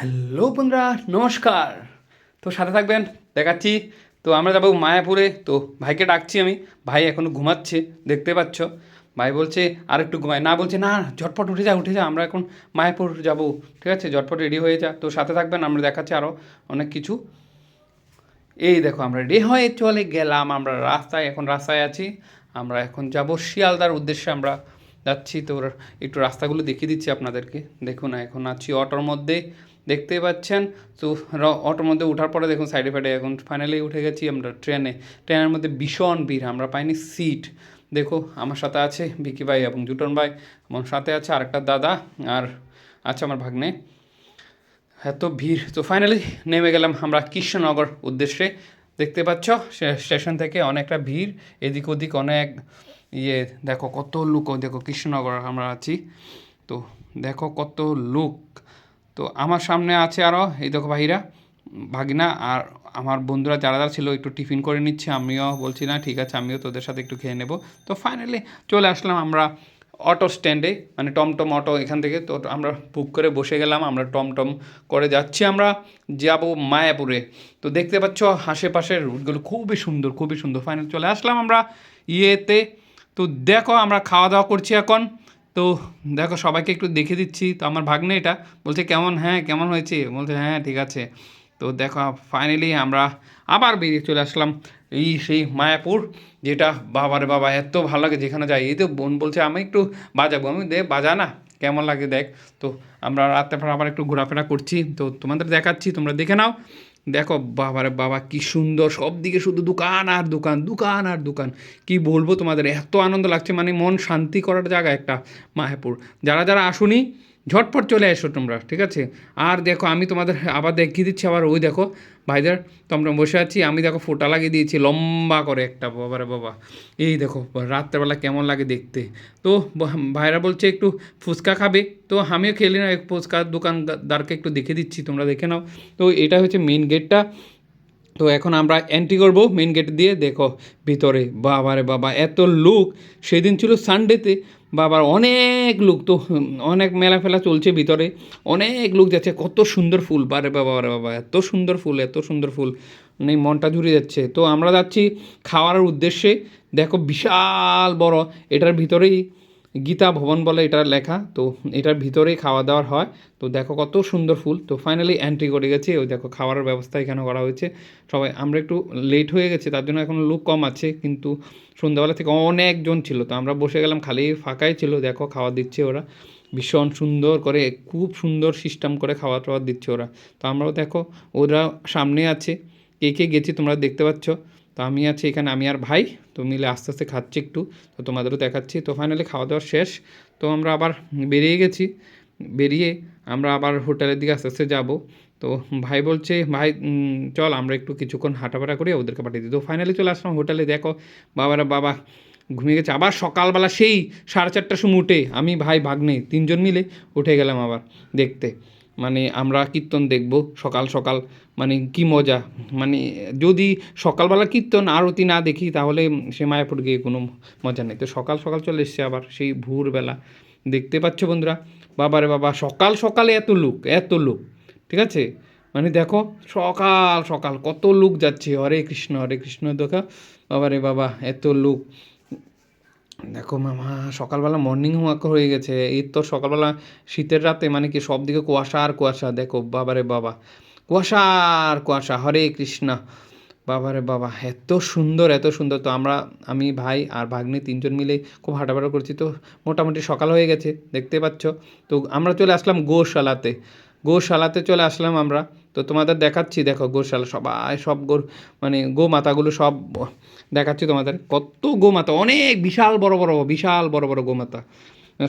Hello বন্ধুরা, নমস্কার। তো সাথে থাকবেন, দেখাচ্ছি। তো আমরা যাব মায়াপুরে। তো ভাইকে ডাকছি আমি। ভাই এখনও ঘুমাচ্ছে, দেখতে পাচ্ছ। ভাই বলছে আর একটু ঘুমায়। না বলছে, না, ঝটপট উঠে যা উঠে যা, আমরা এখন মায়াপুর যাব। ঠিক আছে, ঝটপট রেডি হয়ে যা। তো সাথে থাকবেন, আমরা দেখাচ্ছি আরও অনেক কিছু। এই দেখো, আমরা রেডি হয়ে চলে গেলাম। আমরা রাস্তায়, এখন রাস্তায় আছি। আমরা এখন যাব শিয়ালদার উদ্দেশ্যে। আমরা যাচ্ছি তো একটু রাস্তাগুলো দেখিয়ে দিচ্ছি আপনাদেরকে। দেখুন, এখন আছি অটোর মধ্যে। দেখতে পাচ্ছেন। তো অটোর মধ্যে ওঠার পরে দেখুন সাইডে ফাইডে এখন ফাইনালি উঠে গেছি আমরা ট্রেনে। ট্রেনের মধ্যে ভীষণ ভিড়, আমরা পাইনি সিট দেখো, আমার সাথে আছে বিকি ভাই এবং জুটন ভাই এবং সাথে আছে আরেকটা দাদা আর আছে আমার ভাগ্নে। এত ভিড়। তো ফাইনালি নেমে গেলাম আমরা কৃষ্ণনগর উদ্দেশ্যে। দেখতে পাচ্ছ স্টেশন থেকে অনেকটা ভিড়, এদিক ওদিক অনেক ইয়ে দেখো কত লোক, দেখো কৃষ্ণনগর আমরা আছি। তো দেখো কত লোক। তো আমার সামনে আছে আরও এই দেখো ভাইরা, ভাগিনা আর আমার বন্ধুরা যারা যারা ছিল একটু টিফিন করে নিচ্ছে, আমিও বলছি, না, ঠিক আছে, আমিও তোদের সাথে একটু খেয়ে নেব। তো ফাইনালি চলে আসলাম আমরা অটো স্ট্যান্ডে মানে টমটম অটো এখান থেকে। তো আমরা বুক করে বসে গেলাম, আমরা টমটম করে যাচ্ছি, আমরা যাব মায়াপুরে। তো দেখতে পাচ্ছ আশেপাশের রুটগুলো খুবই সুন্দর খুবই সুন্দর। ফাইনাল চলে আসলাম আমরা ইয়েতে। তো দেখো আমরা খাওয়া দাওয়া করছি এখন। তো দেখো সবাইকে একটু দেখে দিচ্ছি। তো আমার ভাগ্নে এটা বলছে, কেমন? হ্যাঁ কেমন হয়েছে? বলছে হ্যাঁ ঠিক আছে। তো দেখো ফাইনালি আমরা আবার বেরিয়ে চলে আসলাম এই সেই মায়াপুর, যেটা বাবারে বাবা, এত ভালো লাগে যেখানে যাই। এই তো বোন বলছে, আমি একটু বাজাবো। আমি দে, বাজা না, কেমন লাগে দেখ। তো আমরা পর আবার একটু ঘোরাফেরা করছি। তো তোমাদের দেখাচ্ছি, তোমরা দেখে নাও। দেখো বাবারে বাবা, কি সুন্দর সব দিকে শুধু দোকান আর দোকান দোকান আর দোকান। কি বলব তোমাদের, এত আনন্দ লাগছে মানে মন শান্তি করার জায়গা একটা মায়াপুর। যারা যারা আসুনি ঝটপট চলে এসো তোমরা, ঠিক আছে? আর দেখো, আমি তোমাদের আবার দেখিয়ে দিচ্ছি আবার, ওই দেখো, ভাইদের, তোমরা বসে আছি, আমি দেখো ফোটা লাগিয়ে দিয়েছি, লম্বা করে একটা, বাবারে বাবা। এই দেখো, রাত্রেবেলা কেমন লাগে দেখতে। তো ভাইরা বলছে একটু ফুচকা খাবে, তো আমিও খেলি না এক ফুচকার দোকানদারকে একটু দেখে দিচ্ছি, তোমরা দেখে নাও। তো এটা হচ্ছে মেন গেটটা তো এখন আমরা এন্ট্রি করব মেন গেট দিয়ে, দেখো, ভিতরে। বাবারে বাবা, এত লোক, সেদিন ছিল সানডেতে বাবার অনেক লোক তো অনেক মেলা ফেলা চলছে ভিতরে। অনেক লোক যাচ্ছে, কত সুন্দর ফুল, বারে বাবা বারে বাবা, এত সুন্দর ফুল, এত সুন্দর ফুল। মানে মনটা জুড়ে যাচ্ছে। তো আমরা যাচ্ছি খাওয়ার উদ্দেশ্যে। দেখো বিশাল বড়, এটার ভিতরেই গীতা ভবন বলে এটা লেখা, তো এটার ভিতরেই খাওয়া দাওয়ার হয়। তো দেখো কত সুন্দর ফুল। তো ফাইনালি এন্ট্রি করে গেছি, ওই দেখো খাওয়ার ব্যবস্থা এখানে করা হয়েছে। সবাই, আমরা একটু লেট হয়ে গেছে, তার জন্য এখন লোক কম আছে, কিন্তু সন্ধ্যাবেলা থেকে অনেকজন ছিল। তো আমরা বসে গেলাম, খালি ফাঁকাই ছিল, দেখো খাওয়া দিচ্ছে ওরা। ভীষণ সুন্দর করে, খুব সুন্দর সিস্টেম করে খাওয়া টাওয়া দিচ্ছে ওরা। তো আমরাও দেখো, ওরা সামনে আছে। কে কে গেছি তোমরা দেখতে পাচ্ছ? তো আমি আছি এখানে, আমি আর ভাই, তো মিলে আস্তে আস্তে খাচ্ছি একটু। তো তোমাদেরও দেখাচ্ছি। তো ফাইনালি খাওয়া দাওয়া শেষ। তো আমরা আবার বেরিয়ে গেছি। বেরিয়ে আমরা আবার হোটেলের দিকে আস্তে আস্তে যাব। তো ভাই বলছে, ভাই চল আমরা একটু কিছুক্ষণ হাঁটাফাটা করে, ওদেরকে পাঠিয়ে দিই। তো ফাইনালি চলে আসলাম হোটেলে। দেখো, বাবারা, বাবা, ঘুমিয়ে গেছে। আবার সকালবেলা সেই সাড়ে চারটার সময় উঠে আমি, ভাই, ভাগ্নে, তিনজন মিলে উঠে গেলাম আবার দেখতে। মানে আমরা কীর্তন দেখব সকাল সকাল। মানে কি মজা। মানে যদি সকালবেলা কীর্তন, আরতি না দেখি, তাহলে সে মায়াপুর গিয়ে কোনো মজা নেই। তো সকাল সকাল চলে এসছে আবার সেই ভোরবেলা। দেখতে পাচ্ছ বন্ধুরা? বাবারে বাবা, সকাল সকালে এত লোক এত লোক। ঠিক আছে? মানে দেখো, সকাল সকাল কত লোক যাচ্ছে। হরে কৃষ্ণ হরে কৃষ্ণ, দেখা। বাবারে বাবা, এত লোক। দেখো মামা সকালবেলা মর্নিং ওয়াক হয়ে গেছে। এই তো সকালবেলা শীতের রাতে মানে কি সব দিকে কুয়াশা আর কুয়াশা। দেখো, বাবারে বাবা। কুয়াশা আর কুয়াশা। হরে কৃষ্ণ। বাবারে বাবা, এত সুন্দর এত সুন্দর। তো আমরা, আমি, ভাই আর ভাগ্নে তিনজন মিলে খুব হাঁটাফাটা করছি। তো মোটামুটি সকাল হয়ে গেছে, দেখতে পাচ্ছ। তো আমরা চলে আসলাম গোশালাতে। গোশালাতে চলে আসলাম আমরা। তো তোমাদের দেখাচ্ছি, দেখো গোশালা সবাই, সব গো মানে গোমাতাগুলো সব দেখাচ্ছি তোমাদের। কত গোমাতা, অনেক বিশাল বড় বড়, বিশাল বড় বড় গোমাতা।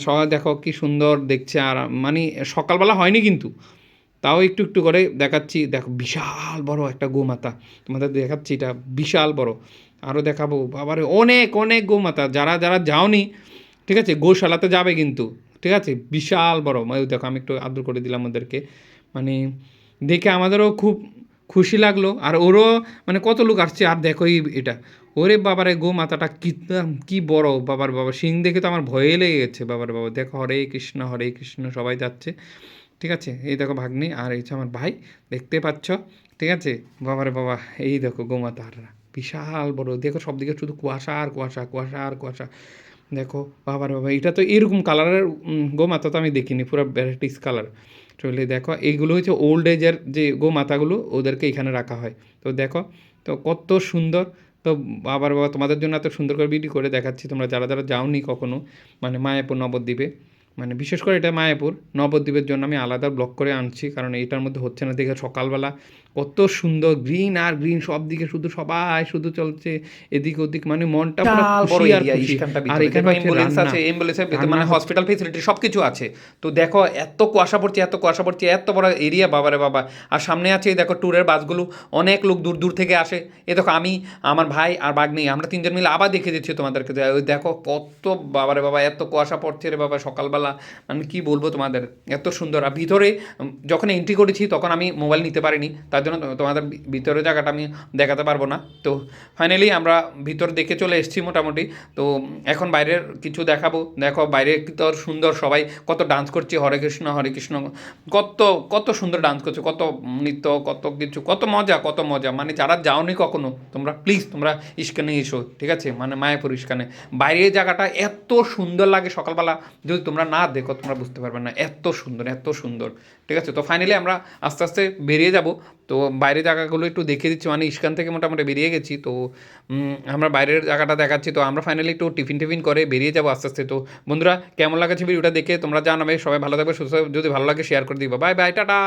সবাই দেখো কি সুন্দর দেখছে, আর মানে সকালবেলা হয়নি কিন্তু। তাও একটু একটু করে দেখাচ্ছি, দেখো বিশাল বড় একটা গোমাতা। তোমাদের দেখাচ্ছি, এটা বিশাল বড়। আরও দেখাবো, বাবারে, অনেক অনেক গোমাতা। যারা যারা যাওনি, ঠিক আছে, গোশালাতে যাবে কিন্তু, ঠিক আছে, বিশাল বড়। দেখো, আমি একটু আদর করে দিলাম ওদেরকে। মানে দেখে আমাদেরও খুব খুশি লাগল। আর ওরও মানে কত লোক আসছে, আর দেখো এই এটা। ওরে বাবারে গো মাথাটা কি কি বড় বাবার বাবা। সিং দেখে তো আমার ভয়ে লেগে গেছে বাবার বাবা। দেখো হরে কৃষ্ণ হরে কৃষ্ণ, সবাই যাচ্ছে। ঠিক আছে? এই দেখো ভাগ্নি আর এই আমার ভাই। দেখতে পাচ্ছ? ঠিক আছে? বাবারে বাবা, এই দেখো গোমাতারা বিশাল বড়। দেখো সব দিকে শুধু কুয়াশা আর কুয়াশা কুয়াশা আর কুয়াশা। দেখো বাবারে বাবা, এটা তো এরকম কালারের গোমাতা তো আমি দেখিনি। পুরো ভ্যারাইটিস কালার চলে দেখো, এইগুলো হচ্ছে ওল্ড এজের যে গোমাতাগুলো ওদেরকে এখানে রাখা হয়। তো দেখো, তো কত সুন্দর, তো আবার বাবা তোমাদের জন্য এত সুন্দর করে ভিডিও করে দেখাচ্ছি, তোমরা যারা যারা যাওনি কখনো মানে মায়াপুর নবদ্বীপে মানে বিশেষ করে এটা মায়াপুর, নবদ্বীপের জন্য আমি আলাদা ব্লক করে আনছি, কারণ এটার মধ্যে হচ্ছে না, দেখে সকালবেলা কত সুন্দর গ্রিন আর গ্রিন সব দিকে শুধু সবাই শুধু চলছে এদিক ওদিক মানে মনটা পুরো খুশি আর ambulance আছে, ambulance-এর ভিতরে মানে হসপিটাল ফেসিলিটি সব কিছু আছে। তো দেখো এত কুয়াশা পড়ছে এত কুয়াশা পড়ছে এত বড় এরিয়া বাবারে বাবা। আর সামনে আছে দেখো ট্যুরের বাসগুলো অনেক লোক দূর দূর থেকে আসে। এ দেখো আমি আমার ভাই আর বাগনি আমরা তিনজন মিলে আবার দেখে দিচ্ছি তোমাদেরকে। ওই দেখো কত বাবারে বাবা এত কুয়াশা পড়ছে রে বাবা সকালবেলা। আমি কি বলব তোমাদের? এত সুন্দর। আর ভিতরে যখন এন্ট্রি করেছি তখন আমি মোবাইল নিতে পারিনি। তার জন্য তোমাদের ভি- ভিতরের জায়গাটা আমি দেখাতে পারব না। তো ফাইনালি আমরা ভিতর দেখে চলে এসেছি মোটামুটি। তো এখন বাইরের কিছু দেখাবো। দেখো বাইরে তো সুন্দর সবাই কত ডান্স করছে, হরে কৃষ্ণ হরে কৃষ্ণ। কত কত সুন্দর ডান্স করছে, কত নৃত্য, কত কিছু, কত মজা কত মজা। মানে যারা যাওনি কখনো, তোমরা প্লিজ তোমরা ইস্কানে এসো, ঠিক আছে? মানে মায়াপুর ইস্কানে। বাইরের জায়গাটা এত সুন্দর লাগে সকালবেলা। যদি তোমরা না দেখো, তোমরা বুঝতে পারবে না। এত সুন্দর এত সুন্দর, ঠিক আছে? তো ফাইনালি আমরা আস্তে আস্তে বেরিয়ে যাব। তো বাইরের জায়গাগুলো একটু দেখিয়ে দিচ্ছি। মানে ইস্কান থেকে মোটামুটি বেরিয়ে গেছি। তো আমরা বাইরের জায়গাটা দেখাচ্ছি। তো আমরা ফাইনালি একটু টিফিন টিফিন করে বেরিয়ে যাব আস্তে আস্তে। তো বন্ধুরা, কেমন লাগছে ভিডিওটা দেখে তোমরা জানাবে। সবাই ভালো থাকবে, সুস্থ যদি ভালো লাগে শেয়ার করে দিবা। Bye bye tata!